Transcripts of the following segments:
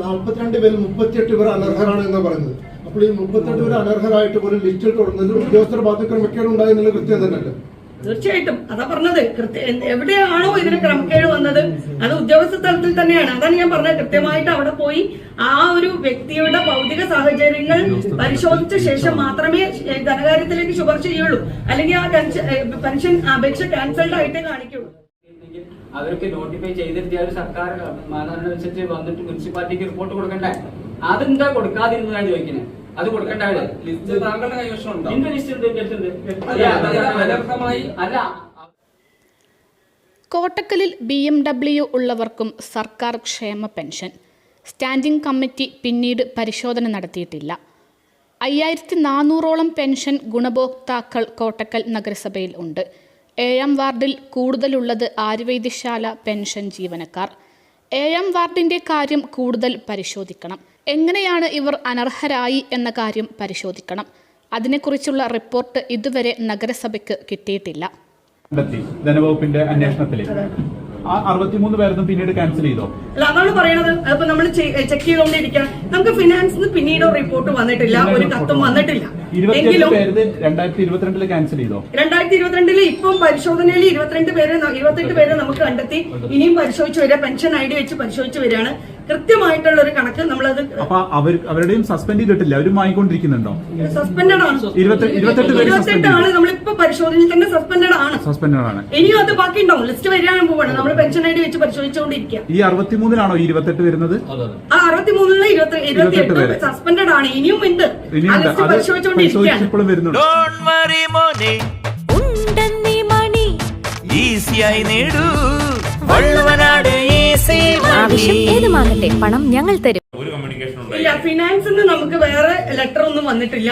നാൽപ്പത്തിരണ്ട് പേരിൽ മുപ്പത്തിയെട്ട് പേർ അനർഹരാണ് എന്ന് പറയുന്നത്. അപ്പോൾ ഈ മുപ്പത്തെട്ട് പേര് അനർഹരായിട്ട് പോലും ലിസ്റ്റിൽ തുടർന്നത് ഉദ്യോഗസ്ഥർ ഭാഗത്ത് ക്രമക്കേട് ഉണ്ടായി എന്നുള്ള കൃത്യം തന്നെയല്ലേ തീർച്ചയായിട്ടും. അതാ പറഞ്ഞത്. കൃത്യ എവിടെയാണോ ഇതിന് ക്രമക്കേട് വന്നത്? അത് ഉദ്യോഗസ്ഥ തലത്തിൽ തന്നെയാണ്. അതാണ് ഞാൻ പറഞ്ഞത്. കൃത്യമായിട്ട് അവിടെ പോയി ആ ഒരു വ്യക്തിയുടെ ഭൗതിക സാഹചര്യങ്ങൾ പരിശോധിച്ച ശേഷം മാത്രമേ ധനകാര്യത്തിലേക്ക് ശുപാർശ ചെയ്യുള്ളൂ. അല്ലെങ്കിൽ ആ പെൻഷൻ അപേക്ഷ ക്യാൻസൽഡ് ആയിട്ടേ കാണിക്കുള്ളൂ അവർക്ക് നോട്ടിഫൈ ചെയ്തിട്ട് ഒരു സർക്കാർ മാനദണ്ഡം അനുസരിച്ച് വന്നിട്ട് മുനിസിപ്പാലിറ്റിക്ക് റിപ്പോർട്ട് കൊടുക്കണ്ടേ? അതെന്താ കൊടുക്കാതിരുന്നതാണ് ചോദിക്കുന്നത് അത് കൊടുക്കണ്ട ലിസ്റ്റ് താങ്കളുടെ കൈവശമുണ്ടോ എന്റെ ലിസ്റ്റ് ഉണ്ട് അല്ല. കോട്ടക്കലിൽ ബി എം ഡബ്ല്യു ഉള്ളവർക്കും സർക്കാർ ക്ഷേമ പെൻഷൻ. സ്റ്റാൻഡിംഗ് കമ്മിറ്റി പിന്നീട് പരിശോധന നടത്തിയിട്ടില്ല. അയ്യായിരത്തി നാനൂറോളം പെൻഷൻ ഗുണഭോക്താക്കൾ കോട്ടക്കൽ നഗരസഭയിൽ ഉണ്ട്. ഏഴാം വാർഡിൽ കൂടുതലുള്ളത് ആര്യവൈദ്യശാല പെൻഷൻ ജീവനക്കാർ. ഏഴാം വാർഡിന്റെ കാര്യം കൂടുതൽ പരിശോധിക്കണം. എങ്ങനെയാണ് ഇവർ അനർഹരായി എന്ന കാര്യം പരിശോധിക്കണം. അതിനെക്കുറിച്ചുള്ള റിപ്പോർട്ട് ഇതുവരെ നഗരസഭയ്ക്ക് കിട്ടിയിട്ടില്ല. ധനവകുപ്പിന്റെ അന്വേഷണത്തിൽ അറുപത്തിമൂന്ന് പേർന്ന് പിന്നീട് ക്യാൻസൽ ചെയ്തോ? അല്ല അതാണ് പറയണത്. അപ്പൊ നമ്മൾ ചെക്ക് ചെയ്തോണ്ടിരിക്കാം. നമുക്ക് ഫിനാൻസിന് പിന്നീട് റിപ്പോർട്ട് വന്നിട്ടില്ല. ഒരു കത്തും വന്നിട്ടില്ല. രണ്ടായിരത്തി ഇരുപത്തിരണ്ടിൽ ഇപ്പം പരിശോധനയിൽ ഇരുപത്തിരണ്ട് പേര് ഇരുപത്തിരണ്ട് ഇരുപത്തെട്ട് പേര് നമുക്ക് കണ്ടെത്തി. ഇനിയും പരിശോധിച്ചു വരിക. പെൻഷൻ ഐ ഡി വെച്ച് പരിശോധിച്ചു വരികയാണ്. കൃത്യമായിട്ടുള്ള ഒരു കണക്ക് നമ്മളത് അപ്പൊ അവർ അവരുടെയും സസ്പെൻഡ് ചെയ്തിട്ടില്ല. അവരും വാങ്ങിക്കൊണ്ടിരിക്കുന്നുണ്ടോ? സസ്പെൻഡഡ് ആണ്. ഇരുപത്തി- ഇരുപത്തെട്ട് ആണ് നമ്മളിപ്പോ പരിശോധനയിൽ തന്നെ സസ്പെൻഡഡ് ആണ്. സസ്പെൻഡ് ആണ്. ഇനിയും അത് ബാക്കി ഉണ്ടാവും ലിസ്റ്റ് വരാൻ പോവാണ് നമ്മൾ പെൻഷൻ ഐ ഡി വെച്ച് പരിശോധിച്ചുകൊണ്ടിരിക്കുക. ഈ അറുപത്തിമൂന്നിലാണോ ഇരുപത്തെട്ട് വരുന്നത്? ആ അറുപത്തിമൂന്നിൽ ഇരുപത്തി ഇരുപത്തിയെട്ട് സസ്പെൻഡഡ് ആണ്. ഇനിയും ഉണ്ട്. പരിശോധിച്ചുകൊണ്ടിരിക്കുകയാണ്. ഇപ്പോഴും വരുന്നുണ്ട്. ഡോണ്ട് വറി മോനെ. ഉണ്ടെന്നീ മണി. ഈസിയായി നേടൂ. വള്ളുവനാട് ആവശ്യം ഏതുമാകട്ടെ പണം ഞങ്ങൾ തരും. ഒരു കമ്മ്യൂണിക്കേഷൻ ഇല്ല ഫിനാൻസിൽ നിന്ന് നമുക്ക് വേറെ ലെറ്റർ ഒന്നും വന്നിട്ടില്ല.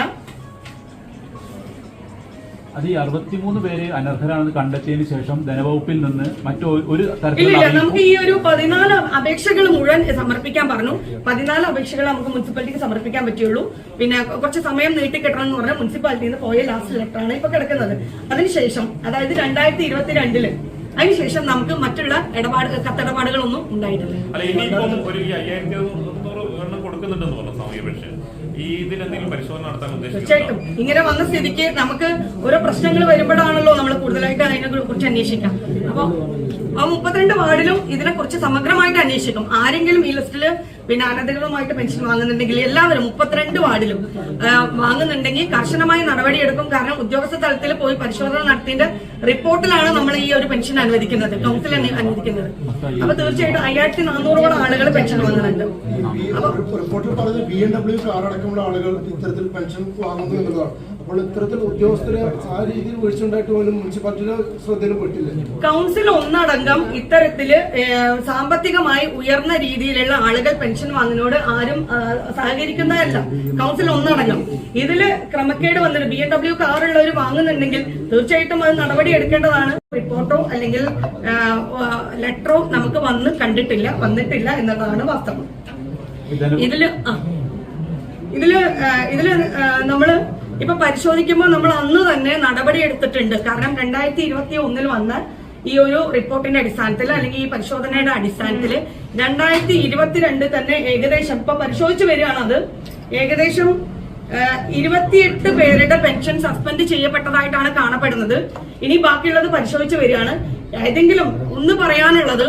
അത് ഈ അറുപത്തിമൂന്ന് പേര് അനർഹരാണെന്ന് കണ്ടെത്തിയതിനു ശേഷം ധനവകുപ്പിൽ നിന്ന് മറ്റു ഒരു ഇല്ല നമുക്ക് ഈ ഒരു പതിനാല് അപേക്ഷകൾ മുഴുവൻ സമർപ്പിക്കാൻ പറഞ്ഞു. പതിനാല് അപേക്ഷകൾ നമുക്ക് മുനിസിപ്പാലിറ്റിക്ക് സമർപ്പിക്കാൻ പറ്റുള്ളൂ പിന്നെ കുറച്ച് സമയം നീട്ടിക്കെട്ടണം എന്ന് പറഞ്ഞാൽ മുനിസിപ്പാലിറ്റിയിൽ നിന്ന് പോയ ലാസ്റ്റ് ലെറ്ററാണ് ഇപ്പൊ കിടക്കുന്നത്. അതിനുശേഷം അതായത് രണ്ടായിരത്തി ഇരുപത്തിരണ്ടിൽ അതിനുശേഷം നമുക്ക് മറ്റുള്ള ഇടപാട് കത്തിടപാടുകളൊന്നും ഉണ്ടായിട്ടില്ല. അല്ല ഇനിയിപ്പം ഒരു അയ്യായിരത്തി എണ്ണം കൊടുക്കുന്നുണ്ടെന്ന് പറഞ്ഞു തീർച്ചയായിട്ടും. ഇങ്ങനെ വന്ന സ്ഥിതിക്ക് നമുക്ക് ഓരോ പ്രശ്നങ്ങൾ വരുമ്പോഴാണല്ലോ നമ്മൾ കൂടുതലായിട്ട് അതിനെ കുറിച്ച് അന്വേഷിക്കാം. അപ്പൊ ആ മുപ്പത്തിരണ്ട് വാർഡിലും ഇതിനെ കുറിച്ച് സമഗ്രമായിട്ട് അന്വേഷിക്കും. ആരെങ്കിലും ഈ ലിസ്റ്റിൽ പിന്നെ അനധികൃതമായിട്ട് പെൻഷൻ വാങ്ങുന്നുണ്ടെങ്കിൽ എല്ലാവരും മുപ്പത്തിരണ്ട് വാർഡിലും വാങ്ങുന്നുണ്ടെങ്കിൽ കർശനമായ നടപടിയെടുക്കും. കാരണം ഉദ്യോഗസ്ഥ തലത്തിൽ പോയി പരിശോധന നടത്തിയതിന്റെ റിപ്പോർട്ടിലാണ് നമ്മൾ ഈ ഒരു പെൻഷൻ അനുവദിക്കുന്നത് കൗൺസിൽ അനുവദിക്കുന്നത്. അപ്പൊ തീർച്ചയായിട്ടും അയ്യായിരത്തി നാനൂറോളം ആളുകൾ പെൻഷൻ വാങ്ങുന്നുണ്ട്. അപ്പൊ റിപ്പോർട്ടിൽ പറഞ്ഞത് ബി എം ഡബ്ല്യു കാർ അടക്കമുള്ള ആളുകൾ ഇത്തരത്തിൽ പെൻഷൻ വാങ്ങുന്നു എന്നുള്ളതാണ്. അപ്പോൾ ഇത്തരത്തിൽ ഉദ്യോഗസ്ഥരെ ആ രീതിയിൽ വീഴ്ച പോലും മുനിസിപ്പാലിറ്റിയുടെ ശ്രദ്ധയിൽ പെട്ടില്ല. കൗൺസിൽ ഒന്നടങ്കം ഇത്തരത്തിൽ സാമ്പത്തികമായി ഉയർന്ന രീതിയിലുള്ള ആളുകൾ പെൻഷൻ വാങ്ങുന്നതിനോട് ആരും സഹകരിക്കുന്നതല്ല. കൗൺസിൽ ഒന്നടങ്കം. ഇതിൽ ക്രമക്കേട് വന്നിട്ട് ബി എം ഡബ്ല്യു കാറുള്ളവർ വാങ്ങുന്നുണ്ടെങ്കിൽ തീർച്ചയായിട്ടും അത് നടപടി എടുക്കേണ്ടതാണ്. റിപ്പോർട്ടോ അല്ലെങ്കിൽ ലെറ്ററോ നമുക്ക് വന്ന് കണ്ടിട്ടില്ല വന്നിട്ടില്ല എന്നതാണ് വാസ്തവം. ഇതിൽ ഇതിൽ ഇതിൽ നമ്മൾ ഇപ്പൊ പരിശോധിക്കുമ്പോൾ നമ്മൾ അന്ന് തന്നെ നടപടി എടുത്തിട്ടുണ്ട്. കാരണം രണ്ടായിരത്തി ഇരുപത്തി ഒന്നിൽ വന്ന ഈ ഒരു റിപ്പോർട്ടിന്റെ അടിസ്ഥാനത്തിൽ അല്ലെങ്കിൽ ഈ പരിശോധനയുടെ അടിസ്ഥാനത്തിൽ രണ്ടായിരത്തി ഇരുപത്തിരണ്ട് തന്നെ ഏകദേശം ഇപ്പൊ പരിശോധിച്ചു വരികയാണ് അത് ഏകദേശം ഇരുപത്തിയെട്ട് പേരുടെ പെൻഷൻ സസ്പെൻഡ് ചെയ്യപ്പെട്ടതായിട്ടാണ് കാണപ്പെടുന്നത്. ഇനി ബാക്കിയുള്ളത് പരിശോധിച്ചു വരികയാണ്. ഏതെങ്കിലും ഒന്ന് പറയാനുള്ളത്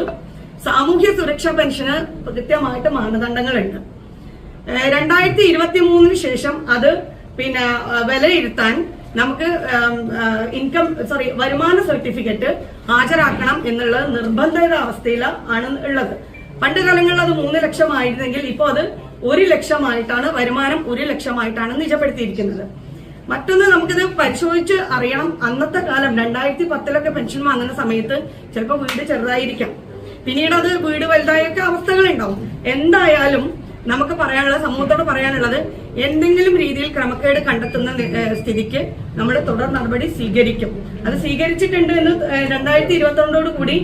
സാമൂഹ്യ സുരക്ഷാ പെൻഷന് കൃത്യമായിട്ട് മാനദണ്ഡങ്ങളുണ്ട്. രണ്ടായിരത്തി ഇരുപത്തി മൂന്നിന് ശേഷം അത് പിന്നെ വിലയിരുത്താൻ നമുക്ക് ഇൻകം സോറി വരുമാന സർട്ടിഫിക്കറ്റ് ഹാജരാക്കണം എന്നുള്ള നിർബന്ധിത അവസ്ഥയിൽ ആണ് ഉള്ളത്. പണ്ട് കാലങ്ങളിൽ അത് മൂന്ന് ലക്ഷം ആയിരുന്നെങ്കിൽ ഇപ്പോൾ അത് ഒരു ലക്ഷമായിട്ടാണ് വരുമാനം ഒരു ലക്ഷമായിട്ടാണ് നിജപ്പെടുത്തിയിരിക്കുന്നത്. മറ്റൊന്ന് നമുക്കിത് പരിശോധിച്ച് അറിയണം. അന്നത്തെ കാലം രണ്ടായിരത്തി പത്തിലൊക്കെ പെൻഷൻ വാങ്ങുന്ന സമയത്ത് ചിലപ്പോൾ വീട് ചെറുതായിരിക്കാം. പിന്നീട് അത് വീട് വലുതായൊക്കെ അവസ്ഥകളുണ്ടാവും എന്തായാലും നമുക്ക് പറയാനുള്ളത് സമൂഹത്തോട് പറയാനുള്ളത് എന്തെങ്കിലും രീതിയിൽ ക്രമക്കേട് കണ്ടെത്തുന്ന സ്ഥിതിക്ക് നമ്മൾ തുടർ നടപടി സ്വീകരിക്കും. അത് സ്വീകരിച്ചിട്ടുണ്ട് എന്ന് രണ്ടായിരത്തി ഇരുപത്തിരണ്ടോട് കൂടി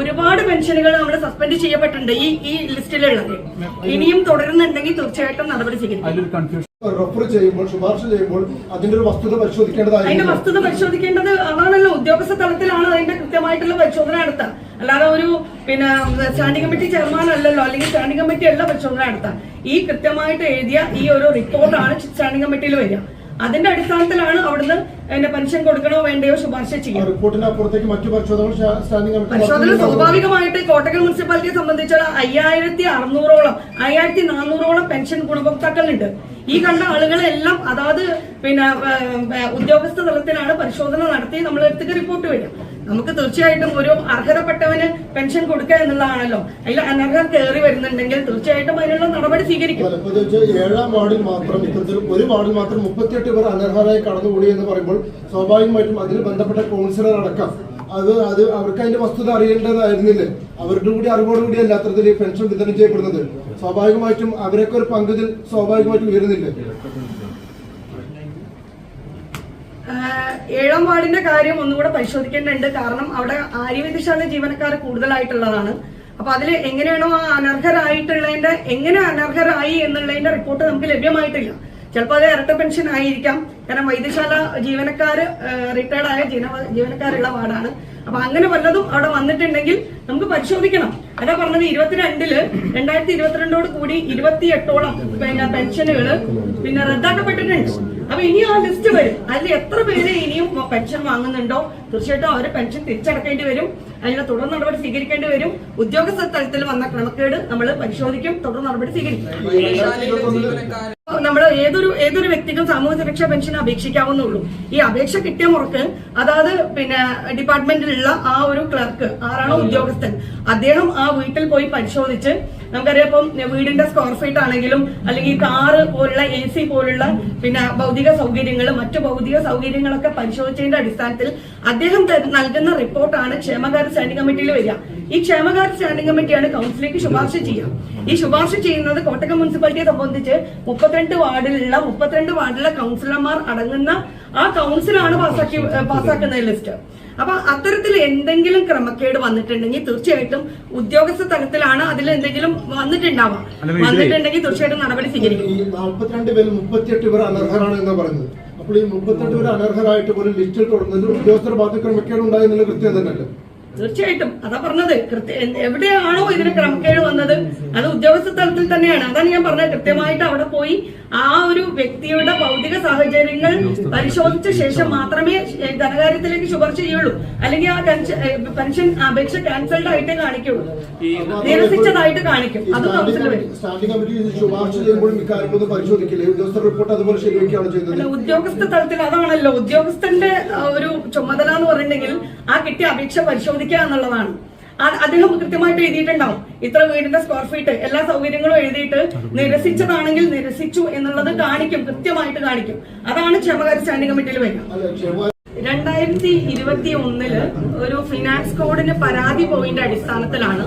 ഒരുപാട് പെൻഷനുകൾ നമ്മൾ സസ്പെൻഡ് ചെയ്യപ്പെട്ടിട്ടുണ്ട് ഈ ഈ ലിസ്റ്റിലുള്ളത്. ഇനിയും തുടരുന്നുണ്ടെങ്കിൽ തീർച്ചയായിട്ടും നടപടി സ്വീകരിക്കും. റെഫർ ചെയ്യുമ്പോൾ ശുപാർശ ചെയ്യുമ്പോൾ അതിന്റെ ഒരു വസ്തുത അതിന്റെ വസ്തുത പരിശോധിക്കേണ്ടത് അതാണല്ലോ ഉദ്യോഗസ്ഥ തലത്തിലാണ് അതിന്റെ കൃത്യമായിട്ടുള്ള പരിശോധന നടത്തുക അല്ലാതെ ഒരു പിന്നെ സ്റ്റാൻഡിംഗ് കമ്മിറ്റി ചെയർമാൻ അല്ലല്ലോ അല്ലെങ്കിൽ സ്റ്റാൻഡിംഗ് കമ്മിറ്റി അല്ല പരിശോധന നടത്താം. ഈ കൃത്യമായിട്ട് എഴുതിയ ഈ ഒരു റിപ്പോർട്ടാണ് സ്റ്റാൻഡിംഗ് കമ്മിറ്റിയിൽ വരിക. അതിന്റെ അടിസ്ഥാനത്തിലാണ് അവിടുന്ന് എന്റെ പെൻഷൻ കൊടുക്കണോ വേണ്ടയോ ശുപാർശ ചെയ്യും പരിശോധന സ്വാഭാവികമായിട്ട് കോട്ടക്കൽ മുനിസിപ്പാലിറ്റിയെ സംബന്ധിച്ചുള്ള അയ്യായിരത്തി അറുന്നൂറോളം അയ്യായിരത്തി നാനൂറോളം പെൻഷൻ ഗുണഭോക്താക്കളുണ്ട്. ഈ കണ്ട ആളുകളെല്ലാം അതാത് പിന്നെ ഉദ്യോഗസ്ഥ തലത്തിലാണ് പരിശോധന നടത്തി നമ്മളെടുത്തേക്ക് റിപ്പോർട്ട് വരിക. നമുക്ക് തീർച്ചയായിട്ടും ഒരു അർഹതപ്പെട്ടവന് പെൻഷൻ കൊടുക്കുക എന്നുള്ളതാണല്ലോ. അതിൽ അനർഹർ കയറി വരുന്നുണ്ടെങ്കിൽ തീർച്ചയായിട്ടും അതിനുള്ള നടപടി സ്വീകരിക്കും. അല്ല, ഏഴാം മാത്രം ഒരു മാത്രം കടന്നുകൂടി എന്ന് പറയുമ്പോൾ സ്വാഭാവികമായിട്ടും അതിൽ ബന്ധപ്പെട്ട കൗൺസിലർ അടക്കം അത് അത് അവർക്ക് അതിന്റെ വസ്തുത അറിയേണ്ടതായിരുന്നില്ലേ? അവരുടെ കൂടി അറിവോടുകൂടിയല്ല അത്തരത്തിൽ ഈ പെൻഷൻ വിതരണം ചെയ്യപ്പെടുന്നത്. സ്വാഭാവികമായിട്ടും അവരൊക്കെ ഒരു പങ്കുതിൽ സ്വാഭാവികമായിട്ടും ഉയരുന്നില്ലേ? ഏഴാം വാർഡിന്റെ കാര്യം ഒന്നുകൂടെ പരിശോധിക്കേണ്ടതുണ്ട്. കാരണം അവിടെ ആര്യവൈദ്യശാല ജീവനക്കാർ കൂടുതലായിട്ടുള്ളതാണ്. അപ്പൊ അതിൽ എങ്ങനെയാണോ ആ അനർഹരായിട്ടുള്ളതിന്റെ എങ്ങനെ അനർഹരായി എന്നുള്ളതിന്റെ റിപ്പോർട്ട് നമുക്ക് ലഭ്യമായിട്ടില്ല. ചിലപ്പോൾ അത് ഇരട്ട പെൻഷൻ ആയിരിക്കാം. കാരണം വൈദ്യശാല ജീവനക്കാർ റിട്ടയർഡ് ആയ ജീവനക്കാരുള്ള വാർഡാണ്. അപ്പൊ അങ്ങനെ വല്ലതും അവിടെ വന്നിട്ടുണ്ടെങ്കിൽ നമുക്ക് പരിശോധിക്കണം. അതാ പറഞ്ഞത് ഇരുപത്തിരണ്ടിൽ രണ്ടായിരത്തി ഇരുപത്തിരണ്ടോട് കൂടി ഇരുപത്തിയെട്ടോളം പിന്നെ പെൻഷനുകൾ പിന്നെ റദ്ദാക്കപ്പെട്ടിട്ടുണ്ട്. അപ്പൊ ഇനി ആ ലിസ്റ്റ് വരും. അതിൽ എത്ര പേര് ഇനിയും പെൻഷൻ വാങ്ങുന്നുണ്ടോ? തീർച്ചയായിട്ടും അവർ പെൻഷൻ തിരിച്ചടക്കേണ്ടി വരും. അതിനുള്ള തുടർ നടപടി സ്വീകരിക്കേണ്ടി വരും. ഉദ്യോഗസ്ഥ തലത്തിൽ വന്ന ക്രമക്കേട് നമ്മൾ പരിശോധിക്കും. തുടർ നടപടി സ്വീകരിക്കും. നമ്മൾ ഏതൊരു ഏതൊരു വ്യക്തിക്കും സാമൂഹ്യ സുരക്ഷാ പെൻഷൻ അപേക്ഷിക്കാവുന്നുള്ളൂ ഈ അപേക്ഷ കിട്ടിയ മുറക്ക് അതാത് പിന്നെ ഡിപ്പാർട്ട്മെന്റിലുള്ള ആ ഒരു ക്ലർക്ക് ആരാണോ ഉദ്യോഗസ്ഥൻ അദ്ദേഹം ആ വീട്ടിൽ പോയി പരിശോധിച്ച് നമുക്കറിയാം ഇപ്പം വീടിന്റെ സ്ക്വയർ ഫീറ്റ് ആണെങ്കിലും അല്ലെങ്കിൽ കാറ് പോലുള്ള എ സി പോലുള്ള പിന്നെ ഭൗതിക സൗകര്യങ്ങൾ മറ്റു ഭൗതിക സൗകര്യങ്ങളൊക്കെ പരിശോധിച്ചതിന്റെ അടിസ്ഥാനത്തിൽ അദ്ദേഹം നൽകുന്ന റിപ്പോർട്ടാണ് ക്ഷേമകാര്യ സ്റ്റാൻഡിംഗ് കമ്മിറ്റിയിൽ വരിക. ഈ ക്ഷേമകാര്യ സ്റ്റാൻഡിംഗ് കമ്മിറ്റിയാണ് കൗൺസിലേക്ക് ശുപാർശ ചെയ്യുക. ഈ ശുപാർശ ചെയ്യുന്നത് കോട്ടയം മുനിസിപ്പാലിറ്റിയെ സംബന്ധിച്ച് മുപ്പത്തിരണ്ട് വാർഡിലുള്ള മുപ്പത്തിരണ്ട് വാർഡിലെ കൗൺസിലർമാർ അടങ്ങുന്ന ആ കൗൺസിലാണ് പാസ്സാക്കി പാസ്സാക്കുന്ന ലിസ്റ്റ്. അപ്പൊ അത്തരത്തിൽ എന്തെങ്കിലും ക്രമക്കേട് വന്നിട്ടുണ്ടെങ്കിൽ തീർച്ചയായിട്ടും ഉദ്യോഗസ്ഥ തലത്തിലാണ് അതിൽ എന്തെങ്കിലും വന്നിട്ടുണ്ടാവാം വന്നിട്ടുണ്ടെങ്കിൽ തീർച്ചയായിട്ടും നടപടി സ്വീകരിക്കും. നാൽപ്പത്തിരണ്ട് പേരിൽ മുപ്പത്തിയെട്ട് പേർ അനർഹരാണ് എന്ന് അപ്പോൾ ഈ മുപ്പത്തെട്ട് പേർ അനർഹരായിട്ട് പോലും ലിസ്റ്റിൽ തുടങ്ങുന്നത് ഉദ്യോഗസ്ഥർ ഭാഗത്ത് ക്രമക്കേട് ഉണ്ടായെന്നുള്ള കൃത്യം തന്നെയല്ലേ തീർച്ചയായിട്ടും. അതാ പറഞ്ഞത്. കൃത്യ എവിടെയാണോ ഇതിന് ക്രമക്കേട് വന്നത്? അത് ഉദ്യോഗസ്ഥ തലത്തിൽ തന്നെയാണ്. അതാണ് ഞാൻ പറഞ്ഞത്. കൃത്യമായിട്ട് അവിടെ പോയി ആ ഒരു വ്യക്തിയുടെ ഭൗതിക സാഹചര്യങ്ങൾ പരിശോധിച്ച ശേഷം മാത്രമേ ധനകാര്യത്തിലേക്ക് ശുപാർശ ചെയ്യുള്ളൂ. അല്ലെങ്കിൽ ആ പെൻഷൻ അപേക്ഷ ക്യാൻസൽഡ് ആയിട്ടേ കാണിക്കുള്ളൂ. നിരസിച്ചതായിട്ട് കാണിക്കും. അത് ഉദ്യോഗസ്ഥ തലത്തിൽ അതാണല്ലോ. ഉദ്യോഗസ്ഥന്റെ ഒരു ചുമതല എന്ന് പറഞ്ഞിട്ടുണ്ടെങ്കിൽ ആ കിട്ടിയ അപേക്ഷ പരിശോധിക്കുക എന്നുള്ളതാണ്. അദ്ദേഹം കൃത്യമായിട്ട് എഴുതിയിട്ടുണ്ടാവും. ഇത്ര വീടിന്റെ സ്ക്വയർ ഫീറ്റ് എല്ലാ സൗകര്യങ്ങളും എഴുതിയിട്ട് നിരസിച്ചതാണെങ്കിൽ നിരസിച്ചു എന്നുള്ളത് കാണിക്കും കൃത്യമായിട്ട് കാണിക്കും. അതാണ് ക്ഷേമകാര്യ സ്റ്റാൻഡിംഗ് കമ്മിറ്റിയിൽ വരിക. രണ്ടായിരത്തി ഇരുപത്തി ഒന്നിൽ ഒരു ഫിനാൻസ് കോഡിന് പരാതി പോയിന്റ് അടിസ്ഥാനത്തിലാണ്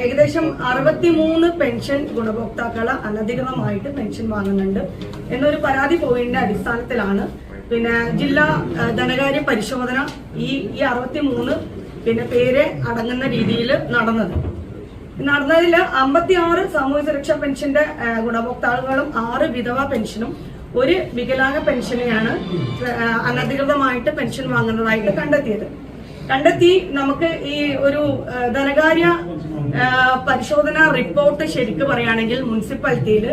ഏകദേശം അറുപത്തിമൂന്ന് പെൻഷൻ ഗുണഭോക്താക്കൾ അനധികൃതമായിട്ട് പെൻഷൻ വാങ്ങുന്നുണ്ട് എന്നൊരു പരാതി പോയിന്റ് അടിസ്ഥാനത്തിലാണ്. പിന്നെ ജില്ലാ ധനകാര്യ പരിശോധന ഈ ഈ അറുപത്തിമൂന്ന് പിന്നെ പേര് അടങ്ങുന്ന രീതിയിൽ നടന്നത്. നടന്നതിൽ അമ്പത്തി ആറ് സാമൂഹ്യ സുരക്ഷാ പെൻഷന്റെ ഗുണഭോക്താക്കളും ആറ് വിധവ പെൻഷനും ഒരു വികലാംഗ പെൻഷനെയാണ് അനധികൃതമായിട്ട് പെൻഷൻ വാങ്ങുന്നതായിട്ട് കണ്ടെത്തിയത്. കണ്ടെത്തി നമുക്ക് ഈ ഒരു ധനകാര്യ പരിശോധന റിപ്പോർട്ട് ശരിക്ക് പറയുകയാണെങ്കിൽ മുനിസിപ്പാലിറ്റിയിൽ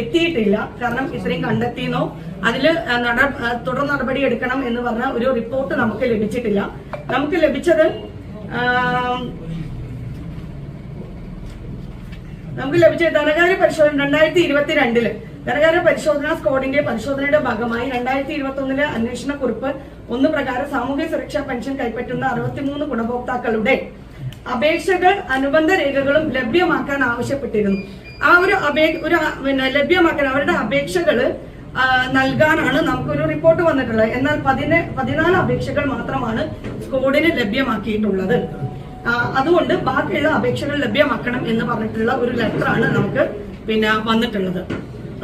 എത്തിയിട്ടില്ല. കാരണം ഇത്രയും കണ്ടെത്തിയെന്നോ അതിൽ തുടർ നടപടി എടുക്കണം എന്ന് പറഞ്ഞ ഒരു റിപ്പോർട്ട് നമുക്ക് ലഭിച്ചിട്ടില്ല. നമുക്ക് ലഭിച്ചത് നമുക്ക് ലഭിച്ച ധനകാര്യ പരിശോധന രണ്ടായിരത്തി ഇരുപത്തിരണ്ടിൽ ധനകാര്യ പരിശോധനാ സ്കോഡിന്റെ പരിശോധനയുടെ ഭാഗമായി രണ്ടായിരത്തി ഇരുപത്തി ഒന്നിലെ അന്വേഷണ കുറിപ്പ് ഒന്ന് പ്രകാരം സാമൂഹ്യ സുരക്ഷാ പെൻഷൻ കൈപ്പറ്റുന്ന അറുപത്തിമൂന്ന് ഗുണഭോക്താക്കളുടെ അപേക്ഷകൾ അനുബന്ധ രേഖകളും ലഭ്യമാക്കാൻ ആവശ്യപ്പെട്ടിരുന്നു. ആ ഒരു ഒരു പിന്നെ ലഭ്യമാക്കാൻ അവരുടെ അപേക്ഷകൾ നൽകാനാണ് നമുക്കൊരു റിപ്പോർട്ട് വന്നിട്ടുള്ളത്. എന്നാൽ പതിന പതിനാല് അപേക്ഷകൾ മാത്രമാണ് സ്കോഡിന് ലഭ്യമാക്കിയിട്ടുള്ളത്. അതുകൊണ്ട് ബാക്കിയുള്ള അപേക്ഷകൾ ലഭ്യമാക്കണം എന്ന് പറഞ്ഞിട്ടുള്ള ഒരു ലെറ്ററാണ് നമുക്ക് പിന്നെ വന്നിട്ടുള്ളത്.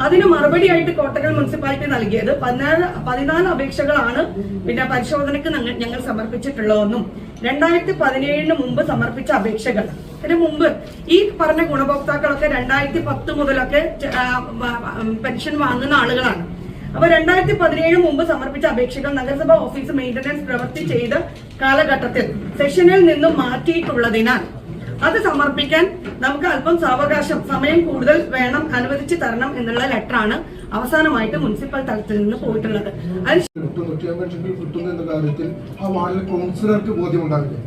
അതിന് മറുപടിയായിട്ട് കോട്ടകൾ മുനിസിപ്പാലിറ്റി നൽകിയത് പതിനാല് പതിനാല് അപേക്ഷകളാണ് പിന്നെ പരിശോധനയ്ക്ക് ഞങ്ങൾ സമർപ്പിച്ചിട്ടുള്ളതെന്നും രണ്ടായിരത്തി പതിനേഴിന് മുമ്പ് സമർപ്പിച്ച അപേക്ഷകൾ. ഇതിന് മുമ്പ് ഈ പറഞ്ഞ ഗുണഭോക്താക്കളൊക്കെ രണ്ടായിരത്തി പത്ത് മുതലൊക്കെ പെൻഷൻ വാങ്ങുന്ന ആളുകളാണ്. അപ്പൊ രണ്ടായിരത്തി പതിനേഴ് മുമ്പ് സമർപ്പിച്ച അപേക്ഷകൾ നഗരസഭാ ഓഫീസ് മെയിന്റനൻസ് പ്രവൃത്തി ചെയ്ത കാലഘട്ടത്തിൽ സെഷനിൽ നിന്നും മാറ്റിയിട്ടുള്ളതിനാൽ അത് സമർപ്പിക്കാൻ നമുക്ക് അല്പം സാവകാശം സമയം കൂടുതൽ വേണം അനുവദിച്ചു തരണം എന്നുള്ള ലെറ്ററാണ് അവസാനമായിട്ട് മുനിസിപ്പൽ തലത്തിൽ നിന്ന് പോയിട്ടുള്ളത്. കിട്ടുന്നു എന്ന കാര്യത്തിൽ ആ കൗൺസിലർക്ക് ബോധ്യമുണ്ടാവില്ലേ?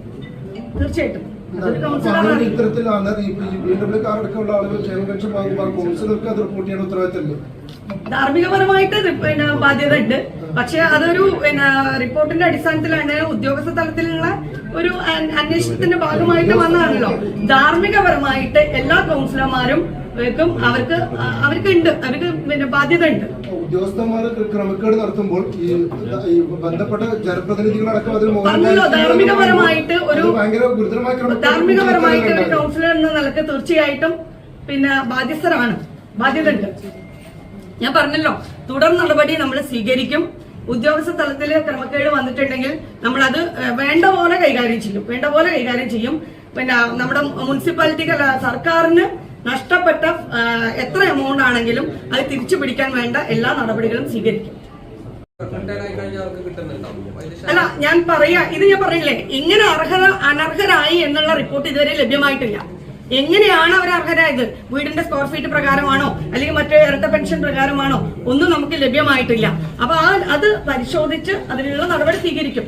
തീർച്ചയായിട്ടും. ഇത്തരത്തിലാണ് ബി ഡബ്ല്യു കാർ അടക്കമുള്ള ആളുകൾ ക്ഷേമ പെൻഷൻ വാങ്ങുമ്പോൾ കൗൺസിലർക്ക് അത് റിപ്പോർട്ട് ചെയ്യേണ്ട ഉത്തരവാദിത്തമില്ല ധാർമ്മികപരമായിട്ട് പിന്നെ ബാധ്യത ഉണ്ട് പക്ഷെ അതൊരു പിന്നെ റിപ്പോർട്ടിന്റെ അടിസ്ഥാനത്തിലാണ്. ഉദ്യോഗസ്ഥ തലത്തിലുള്ള ഒരു അന്വേഷണത്തിന്റെ ഭാഗമായിട്ട് വന്നതാണല്ലോ. ധാർമ്മികപരമായിട്ട് എല്ലാ കൗൺസിലർമാരും ക്കും അവർക്ക് അവർക്ക് ഉണ്ട് അവർക്ക് പിന്നെ ബാധ്യത ഉണ്ട് ഉദ്യോഗസ്ഥന്മാർ ക്രമക്കേട് നടത്തുമ്പോൾ ഈ ബന്ധപ്പെട്ട ജനപ്രതിനിധികളടക്കം അതിൽ പറഞ്ഞല്ലോ, ധാർമ്മികപരമായിട്ട് ഒരു- ഭയങ്കര ഗുരുതരമായ ധാർമ്മികപരമായിട്ട് ഒരു. കൗൺസിലർ എന്ന നിലയ്ക്ക് തീർച്ചയായിട്ടും പിന്നെ ബാധ്യസ്ഥരാണ്. ബാധ്യത ഉണ്ട് ഞാൻ പറഞ്ഞല്ലോ തുടർ നടപടി നമ്മൾ സ്വീകരിക്കും. ഉദ്യോഗസ്ഥ തലത്തിൽ ക്രമക്കേട് വന്നിട്ടുണ്ടെങ്കിൽ നമ്മൾ അത് വേണ്ട പോലെ കൈകാര്യം ചെയ്യും. വേണ്ട പോലെ കൈകാര്യം ചെയ്യും. പിന്നെ നമ്മുടെ മുനിസിപ്പാലിറ്റിക്ക് സർക്കാരിന് നഷ്ടപ്പെട്ട എത്ര എമൗണ്ട് ആണെങ്കിലും അത് തിരിച്ചു പിടിക്കാൻ വേണ്ട എല്ലാ നടപടികളും സ്വീകരിക്കും. അല്ല ഞാൻ പറയാ ഇത് ഞാൻ പറയില്ലേ ഇങ്ങനെ അർഹത അനർഹരായി എന്നുള്ള റിപ്പോർട്ട് ഇതുവരെ ലഭ്യമായിട്ടില്ല. എങ്ങനെയാണ് അവർ അർഹരായത്? വീടിന്റെ സ്ക്വയർ ഫീറ്റ് പ്രകാരമാണോ? അല്ലെങ്കിൽ മറ്റേ ഇരട്ട പെൻഷൻ പ്രകാരമാണോ? ഒന്നും നമുക്ക് ലഭ്യമായിട്ടില്ല. അപ്പൊ ആ അത് പരിശോധിച്ച് അതിനുള്ള നടപടി സ്വീകരിക്കും.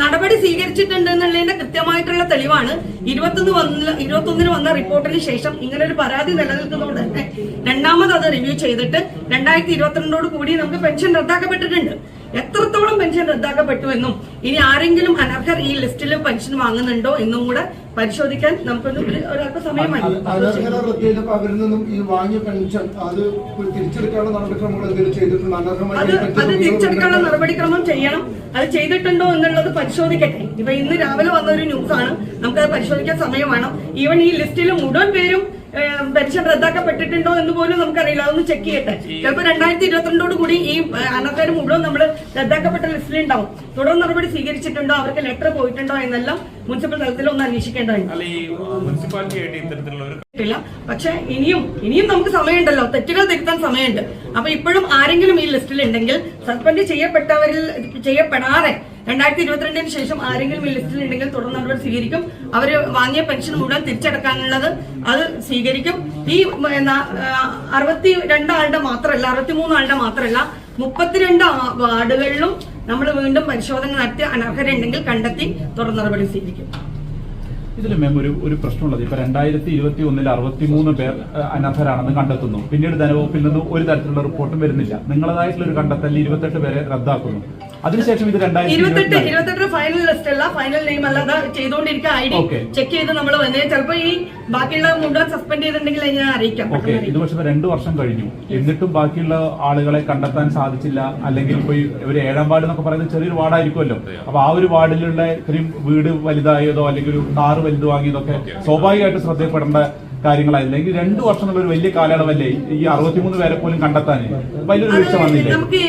നടപടി സ്വീകരിച്ചിട്ടുണ്ട് എന്നുള്ളതിന്റെ കൃത്യമായിട്ടുള്ള തെളിവാണ്. ഇരുപത്തൊന്ന് വന്ന ഇരുപത്തൊന്നിന് വന്ന റിപ്പോർട്ടിന് ശേഷം ഇങ്ങനെ ഒരു പരാതി നിലനിൽക്കുന്നതുകൊണ്ട് തന്നെ രണ്ടാമത് അത് റിവ്യൂ ചെയ്തിട്ട് രണ്ടായിരത്തി ഇരുപത്തിരണ്ടോട് കൂടി നമുക്ക് പെൻഷൻ റദ്ദാക്കപ്പെട്ടിട്ടുണ്ട്. എത്രത്തോളം പെൻഷൻ റദ്ദാക്കപ്പെട്ടു എന്നും ഇനി ആരെങ്കിലും അനർഹർ ഈ ലിസ്റ്റിൽ പെൻഷൻ വാങ്ങുന്നുണ്ടോ എന്നും കൂടെ പരിശോധിക്കാൻ നമുക്കൊന്ന് ഒരല്പ സമയം മതി അത് അത് അത് തിരിച്ചെടുക്കാനുള്ള നടപടിക്രമം ചെയ്യണം. അത് ചെയ്തിട്ടുണ്ടോ എന്നുള്ളത് പരിശോധിക്കട്ടെ. ഇപ്പൊ ഇന്ന് രാവിലെ വന്ന ഒരു ന്യൂസ് ആണ്. നമുക്കത് പരിശോധിക്കാൻ സമയമാണ് ഈവൻ ഈ ലിസ്റ്റിൽ മുഴുവൻ പേരും പെൻഷൻ റദ്ദാക്കപ്പെട്ടിട്ടുണ്ടോ എന്ന് പോലും നമുക്കറിയില്ല. അതൊന്ന് ചെക്ക് ചെയ്യട്ടെ. ചിലപ്പോൾ രണ്ടായിരത്തി ഇരുപത്തിരണ്ടോട് കൂടി ഈ അനർഹർ മുഴുവൻ നമ്മൾ റദ്ദാക്കപ്പെട്ട ലിസ്റ്റിലുണ്ടാവും. തുടർ നടപടി സ്വീകരിച്ചിട്ടുണ്ടോ? അവർക്ക് ലെറ്റർ പോയിട്ടുണ്ടോ എന്നെല്ലാം മുനിസിപ്പൽ തലത്തിൽ ഒന്ന് അന്വേഷിക്കേണ്ടതായി. പക്ഷെ ഇനിയും ഇനിയും നമുക്ക് സമയമുണ്ടല്ലോ. തെറ്റുകൾ തിരുത്താൻ സമയമുണ്ട്. അപ്പൊ ഇപ്പോഴും ആരെങ്കിലും ഈ ലിസ്റ്റിൽ ഉണ്ടെങ്കിൽ സസ്പെൻഡ് ചെയ്യപ്പെട്ടവരിൽ ചെയ്യപ്പെടാതെ രണ്ടായിരത്തി ഇരുപത്തിരണ്ടിന് ശേഷം ആരെങ്കിലും ഈ ലിസ്റ്റിൽ ഉണ്ടെങ്കിൽ തുടർ നടപടി സ്വീകരിക്കും. അവർ വാങ്ങിയ പെൻഷൻ മുഴുവൻ തിരിച്ചടക്കാനുള്ളത് അത് സ്വീകരിക്കും. ഈ അറുപത്തി രണ്ടാളുടെ മാത്രമല്ല അറുപത്തിമൂന്ന് ആളുടെ മാത്രമല്ല മുപ്പത്തിരണ്ട് വാർഡുകളിലും നമ്മൾ വീണ്ടും പരിശോധന നടത്തി അനർഹരുണ്ടെങ്കിൽ കണ്ടെത്തി തുടർ നടപടി സ്വീകരിക്കും. ഇതിൽ മാം ഒരു ഒരു പ്രശ്നമുള്ളത്. ഇപ്പൊ രണ്ടായിരത്തി ഇരുപത്തി ഒന്നിൽ അറുപത്തിമൂന്ന് പേർ അനർഹരാണെന്ന് കണ്ടെത്തുന്നു. പിന്നീട് ധനവകുപ്പിൽ നിന്ന് ഒരു തരത്തിലുള്ള റിപ്പോർട്ടും വരുന്നില്ല. നിങ്ങളതായിട്ടുള്ള ഒരു കണ്ടെത്തൽ ഇരുപത്തെട്ട് പേരെ റദ്ദാക്കുന്നു. അതിനുശേഷം ഇത് രണ്ടായിരത്തി ഇരുപത്തെട്ട് ഇരുപത്തെട്ട് ഫൈനൽ ലിസ്റ്റ് അല്ല ഫൈനൽ നെയിം അല്ലാതെ ചെയ്തുകൊണ്ടിരിക്കുക ഐ ഡി ചെക്ക് ചെയ്ത് നമ്മൾ വന്നേ. ചിലപ്പോ ഈ ബാക്കിയുള്ള മുഴുവൻ സസ്പെൻഡ് ചെയ്തിട്ടുണ്ടെങ്കിൽ ഞാൻ അറിയിക്കാം. ഓക്കെ ഇത് പക്ഷെ രണ്ടു വർഷം കഴിഞ്ഞു. എന്നിട്ടും ബാക്കിയുള്ള ആളുകളെ കണ്ടെത്താൻ സാധിച്ചില്ല. അല്ലെങ്കിൽ ഇപ്പൊ ഒരു ഏഴാം വാർഡ് എന്നൊക്കെ പറയുന്നത് ചെറിയൊരു വാർഡായിരിക്കുമല്ലോ. അപ്പൊ ആ ഒരു വാർഡിലുള്ള ഇത്രയും വീട് വലുതായതോ അല്ലെങ്കിൽ ഒരു കാറ് വലുത് വാങ്ങിയതൊക്കെ സ്വാഭാവികമായിട്ട് ശ്രദ്ധയപ്പെടേണ്ട കാര്യങ്ങളായിരുന്നു അല്ലെങ്കിൽ രണ്ടു വർഷം എന്നുള്ള ഒരു വലിയ കാലയളവല്ലേ ഈ അറുപത്തിമൂന്ന് പേരെ പോലും കണ്ടെത്താൻ? അപ്പൊ അതിലൊരു വീഴ്ച വന്നില്ലേ? നമുക്ക്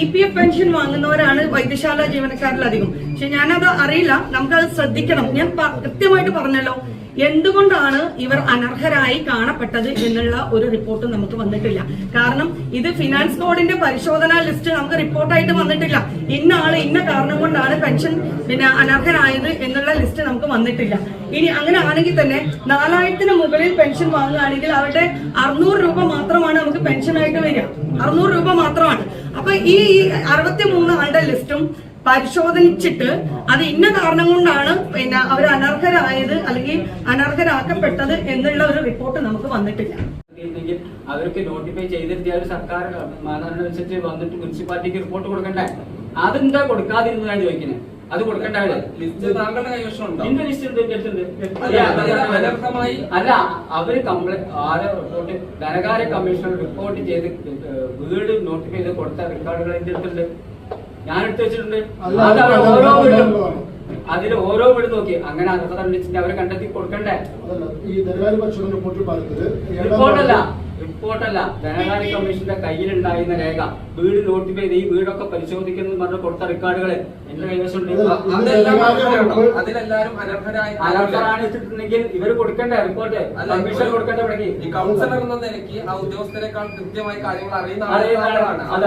ഇ പി എഫ് പെൻഷൻ വാങ്ങുന്നവരാണ് വൈദ്യശാല ജീവനക്കാരിലധികം. പക്ഷെ ഞാനത് അറിയില്ല. നമുക്കത് ശ്രദ്ധിക്കണം. ഞാൻ കൃത്യമായിട്ട് പറഞ്ഞല്ലോ. എന്തുകൊണ്ടാണ് ഇവർ അനർഹരായി കാണപ്പെട്ടത് എന്നുള്ള ഒരു റിപ്പോർട്ട് നമുക്ക് വന്നിട്ടില്ല. കാരണം ഇത് ഫിനാൻസ് ബോർഡിന്റെ പരിശോധനാ ലിസ്റ്റ് നമുക്ക് റിപ്പോർട്ടായിട്ട് വന്നിട്ടില്ല. ഇന്ന ആൾ ഇന്ന കാരണം കൊണ്ടാണ് പെൻഷൻ പിന്നെ അനർഹരായത് എന്നുള്ള ലിസ്റ്റ് നമുക്ക് വന്നിട്ടില്ല. ഇനി അങ്ങനെ ആണെങ്കിൽ തന്നെ നാലായിരത്തിന് മുകളിൽ പെൻഷൻ വാങ്ങുകയാണെങ്കിൽ അവരുടെ അറുന്നൂറ് രൂപ മാത്രമാണ് നമുക്ക് പെൻഷനായിട്ട് വരിക. അറുന്നൂറ് രൂപ മാത്രമാണ്. അപ്പൊ ഈ അറുപത്തി മൂന്ന് ആളുടെ ലിസ്റ്റും പരിശോധിച്ചിട്ട് അത് ഇന്ന കാരണം കൊണ്ടാണ് പിന്നെ അവർ അനർഹരായത് അല്ലെങ്കിൽ അനർഹരാക്കപ്പെട്ടത് എന്നുള്ള ഒരു റിപ്പോർട്ട് നമുക്ക് വന്നിട്ടില്ല. അവർക്ക് നോട്ടിഫൈ ചെയ്തിരുത്തിയ ഒരു സർക്കാർ മാനദണ്ഡം അനുസരിച്ച് വന്നിട്ട് മുനിസിപ്പാലിറ്റിക്ക് റിപ്പോർട്ട് കൊടുക്കണ്ടേ? അതെന്താ കൊടുക്കാതിരുന്നതാണ് ചോദിക്കുന്നത് അത് കൊടുക്കണ്ടേ താങ്കളുടെ കൈവശമുണ്ടോ എന്റെ. അല്ല, അല്ല അവർ കംപ്ലൈന്റ് ആരെ റിപ്പോർട്ട് ധനകാര്യ കമ്മീഷണർ റിപ്പോർട്ട് ചെയ്ത് വീട് നോട്ടിഫൈ ചെയ്ത് കൊടുത്ത റെക്കോർഡുകൾ എന്റെ അടുത്തുണ്ട് ഞാൻ എടുത്തു വെച്ചിട്ടുണ്ട് അത് ഓരോ വീടും. അതിൽ ഓരോ വീട് നോക്കി. അങ്ങനെ അർഹത കണ്ടിട്ട് അവരെ കണ്ടെത്തി കൊടുക്കണ്ടേ? ഈ റിപ്പോർട്ടല്ല. റിപ്പോർട്ടല്ല ധനകാര്യ കമ്മീഷന്റെ കയ്യിലുണ്ടായിരുന്ന രേഖ. വീട് നോട്ടിഫൈ ചെയ്ത് ഈ വീടൊക്കെ പരിശോധിക്കുന്നു പറഞ്ഞ കൊടുത്ത റെക്കോർഡുകൾ എന്റെ കൈവശമുണ്ട് അനർഹരാണ് വെച്ചിട്ടുണ്ടെങ്കിൽ ഇവർ കൊടുക്കേണ്ട? റിപ്പോർട്ട് കമ്മീഷൻ കൊടുക്കേണ്ട ഈ കൗൺസിലർ എന്ന നിലയ്ക്ക് ആ ഉദ്യോഗസ്ഥരെക്കാൾ കൃത്യമായി കാര്യങ്ങൾ അറിയുന്ന അത്.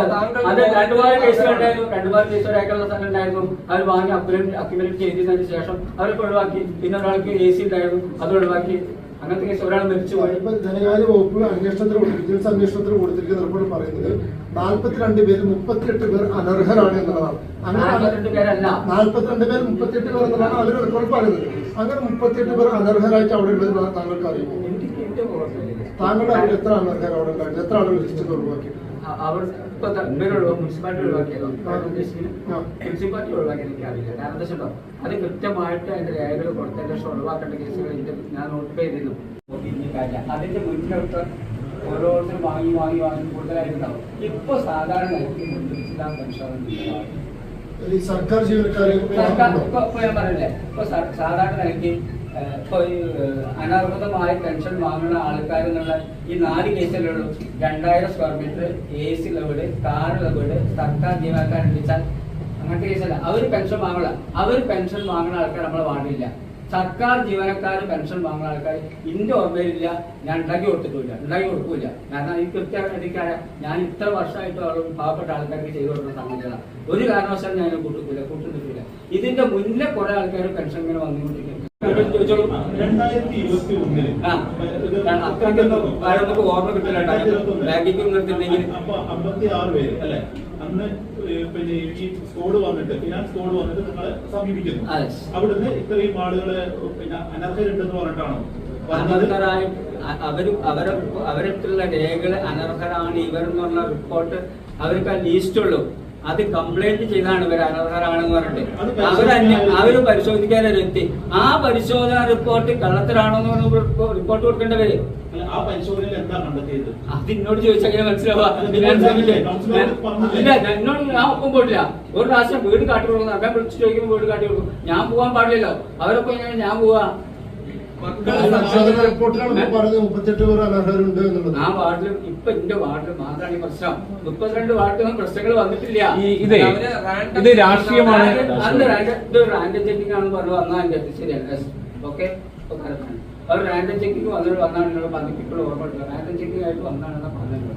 രണ്ടുപാട് കേസുകളുണ്ടായിരുന്നു രണ്ടുപാട് കേസ് ഒരാൾക്കുള്ള സ്ഥലം ഉണ്ടായിരുന്നു. അവർ വാങ്ങി അക്യുമിലേറ്റ് അക്യുമിലേറ്റ് ചെയ്തതിനു ശേഷം അവർക്ക് ഒഴിവാക്കി. പിന്നെ ഒരാൾക്ക് എ സി ഉണ്ടായിരുന്നു. അത് ഒഴിവാക്കി. അങ്ങനത്തെ കേസ് ഒരാൾ മരിച്ചു പോയി. ധനകാര്യ വകുപ്പ് അന്വേഷണത്തിന് വിജിലൻസ് അന്വേഷണത്തിന് കൊടുത്തിരിക്കുന്ന റിപ്പോർട്ട് പറയുന്നത് നാൽപ്പത്തിരണ്ട് പേര് മുപ്പത്തിയെട്ട് പേർ അനർഹരാണ് എന്നുള്ളതാണ്. നാൽപ്പത്തിരണ്ട് പേർ മുപ്പത്തിയെട്ട് പേർ എന്നുള്ളതാണ് അവർ റിപ്പോർട്ട് പറയുന്നത്. അങ്ങനെ മുപ്പത്തിയെട്ട് പേർ അനർഹരായിട്ട് അവിടെ ഉള്ളത് താങ്കൾക്ക് അറിയുമോ. താങ്കളുടെ അറിവിൽ എത്ര അനർഹർ അവിടെ ഉണ്ടായിരുന്നു എത്ര ആളുകൾ രജിസ്റ്റർ ഒഴിവാക്കി? അ- അവർ ഇപ്പൊ ഇവരുള്ളൂ മുനിസിപ്പാലിറ്റി ആ. മുനിസിപ്പാലിറ്റി ഒഴിവാക്കിയത് എനിക്കറിയില്ല കാരണം എന്താ വെച്ചിട്ടോ അത് കൃത്യമായിട്ട് അതിന്റെ രേഖകൾ കൊടുത്തതിന് ശേഷം ഒഴിവാക്കേണ്ട കേസുകൾ ഞാൻ നോട്ട് ചെയ്തിരുന്നു. അതിന്റെ മുന്നോട്ട് ഓരോരുത്തരും വാങ്ങി വാങ്ങി വാങ്ങി കൂടുതലായിട്ടുണ്ടാവും ഇപ്പൊ സാധാരണ സർക്കാർ ജീവനക്കാരെ സർക്കാർ ഇപ്പൊ ഇപ്പൊ ഞാൻ പറഞ്ഞില്ലേ ഇപ്പൊ സാധാരണ നിലയ്ക്ക് ഏഹ്, ഇപ്പൊ ഈ അനർഹതമായ പെൻഷൻ വാങ്ങുന്ന ആൾക്കാർ എന്നുള്ള ഈ നാല് കേസുകളിലും രണ്ടായിരം സ്ക്വയർ മീറ്റർ എ സി ഉള്ള കാർ വീട് സർക്കാർ ജീവനക്കാരൻ വിളിച്ചാൽ അങ്ങനത്തെ കേസല്ല. അവർ പെൻഷൻ വാങ്ങില്ല അവർ പെൻഷൻ വാങ്ങുന്ന ആൾക്കാർ നമ്മൾ വാങ്ങില്ല സർക്കാർ ജീവനക്കാർ പെൻഷൻ വാങ്ങുന്ന ആൾക്കാർ ഇന്റെ ഓർമ്മയിലില്ല. ഞാൻ ഉണ്ടാക്കി കൊടുത്തിട്ടില്ല. ഉണ്ടാക്കി കൊടുക്കൂല കാരണം ഈ കൃത്യമായിട്ട് ഞാൻ ഇത്ര വർഷമായിട്ട് ആളും പാവപ്പെട്ട ആൾക്കാർക്ക് ചെയ്തു കൊടുക്കുന്ന സംബന്ധിച്ചതാണ് ഒരു കാരണവശാലും ഞാൻ കൂട്ടിക്കൂല കൂട്ടുന്നിട്ടില്ല ഇതിന്റെ മുന്നേ കുറെ ആൾക്കാർ പെൻഷൻ ഇങ്ങനെ വന്നുകൊണ്ടിരിക്കുന്നു അത്രയ്ക്കൊന്നും ഓർമ്മ കിട്ടില്ല പേര് അല്ലെ? അന്ന് പിന്നെ ഈ സ്കോഡ് വന്നിട്ട് ഫിനാൻസ് സ്കോഡ് വന്നിട്ട് നിങ്ങളെ സമീപിക്കുന്നു. അതെ. അവിടുന്ന് ഇത്രയും ആളുകൾ പിന്നെ അനർഹരുണ്ടെന്ന് പറഞ്ഞിട്ടാണോ? വന്നത്? അനർഹരായ അവരും അവർ അവരെ അവരടുത്തുള്ള രേഖകൾ അനർഹരാണ് ഇവർ എന്നുള്ള റിപ്പോർട്ട് അവർക്ക് ആ ലീസ്റ്റുള്ളൂ ഉള്ളൂ. അത് കംപ്ലൈന്റ് ചെയ്താണ് ഇവർ അനർഹരാണെന്ന് പറഞ്ഞിട്ട്. അത് അവർ പരിശോധിക്കാൻ- ഒരു വ്യക്തി. ആ പരിശോധന റിപ്പോർട്ട് കള്ളത്തിലാണോ എന്ന് പറഞ്ഞ് റിപ്പോർട്ട് കൊടുക്കേണ്ടവര്. അത് എന്നോട് ചോദിച്ചാൽ എങ്ങനെ മനസ്സിലാവാ ഫിനാൻസ് സെക്രട്ടറി. ഇല്ല ഞാൻ- എന്നോട് ഞാൻ ഒപ്പം പോയില്ല ഒരു പ്രാവശ്യം വീട് കാട്ടി കൊടുക്കുന്നു വിളിച്ചു വിളിച്ച് ചോദിക്കുമ്പോൾ വീട് കാട്ടി കൊടുക്കും ഞാൻ പോകാൻ പാടില്ലല്ലോ. അവരൊപ്പം ഞാൻ പോവാ. ആ വാർഡിൽ ഇപ്പൊ എന്റെ വാർഡിൽ മാത്രമാണ് ഈ പ്രശ്നം. മുപ്പത്തിരണ്ട് വാർഡിലും പ്രശ്നങ്ങൾ വന്നിട്ടില്ല. ഇതേ ഇത് രാഷ്ട്രീയമാണ്. അന്ന് റാൻഡം ഇത് റാൻഡം ചെക്കിംഗ് ആണെന്ന് പറഞ്ഞു വന്നാൽ എന്റെ അടുത്ത് ശരിയല്ല. ഓക്കെ? അവർ റാൻഡം ചെക്കിംഗ് വന്നിട്ട് വന്നാണ് എന്നോട് പറഞ്ഞു ഇപ്പോഴും ഓർമ്മ റാൻഡം ചെക്കിംഗ് ആയിട്ട് വന്നാണെന്നാ പറഞ്ഞത്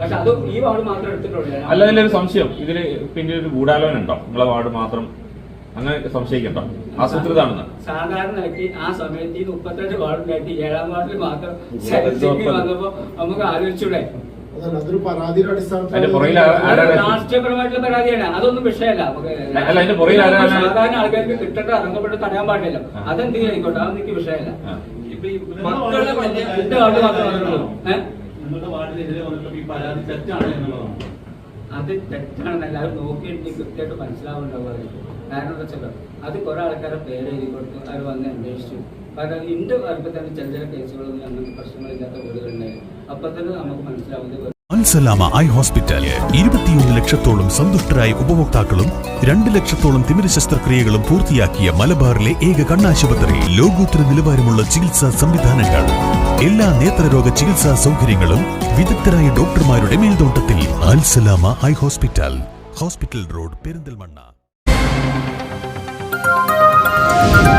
പക്ഷെ അത് ഈ വാർഡ് മാത്രം എടുത്തിട്ടുള്ളൂ. അല്ല ഇതിലൊരു സംശയം. ഇതിൽ പിന്നെ ഒരു ഗൂഢാലോചന ഉണ്ടോ? നിങ്ങളെ വാർഡ് മാത്രം അങ്ങനെ സംശയിക്കട്ടോ ആസൂത്രിതാണെന്ന് സാധാരണ നിലയ്ക്ക് ആ സമയത്ത് ഈ മുപ്പത്തെട്ട് വാർഡിലായിട്ട് ഏഴാം വാർഡിൽ മാത്രം വന്നപ്പോ നമുക്ക് ആലോചിച്ചൂടെ? രാഷ്ട്രീയപരമായിട്ടുള്ള പരാതിയാണ്. അതൊന്നും വിഷയമല്ല? സാധാരണ ആൾക്കാർക്ക് കിട്ടട്ടെ അറങ്ങപ്പെട്ട് തടയാൻ പാടില്ലല്ലോ. അതെന്ത് ആയിക്കോട്ടെ? അതൊന്നും എനിക്ക് വിഷയമല്ല. മക്കളുടെ എന്റെ വാർഡ് മാത്രമേ അത് തെറ്റാണെന്ന് എല്ലാവരും നോക്കിയിട്ട് കൃത്യമായിട്ട് മനസ്സിലാവുന്നുണ്ടാവുക. കാരണം വെച്ചാൽ അത് കുറെ ആൾക്കാരെ പേര് എഴുതി കൊടുത്തു അവർ വന്ന് അന്വേഷിച്ചു. കാരണം ഇന്റെ വരുമ്പോൾ തന്നെ ചില ചില കേസുകളൊന്നും അങ്ങനത്തെ പ്രശ്നങ്ങളില്ലാത്ത വീടുകളുണ്ടായിരുന്നു അപ്പൊ തന്നെ നമുക്ക് മനസ്സിലാവുന്നത് അൽസലാമ ഐ ഹോസ്പിറ്റൽ. ഇരുപത്തിയൊന്ന് ലക്ഷത്തോളം സന്തുഷ്ടരായ ഉപഭോക്താക്കളും രണ്ട് ലക്ഷത്തോളം തിമിര ശസ്ത്രക്രിയകളും പൂർത്തിയാക്കിയ മലബാറിലെ ഏക കണ്ണാശുപത്രി. ലോകോത്തര നിലവാരമുള്ള ചികിത്സാ സംവിധാനങ്ങൾ. എല്ലാ നേത്രരോഗ ചികിത്സാ സൗകര്യങ്ങളും വിദഗ്ധരായ ഡോക്ടർമാരുടെ മേൽനോട്ടത്തിൽ. Alsalama eye hospital. Hospital road Perinthalmanna. Música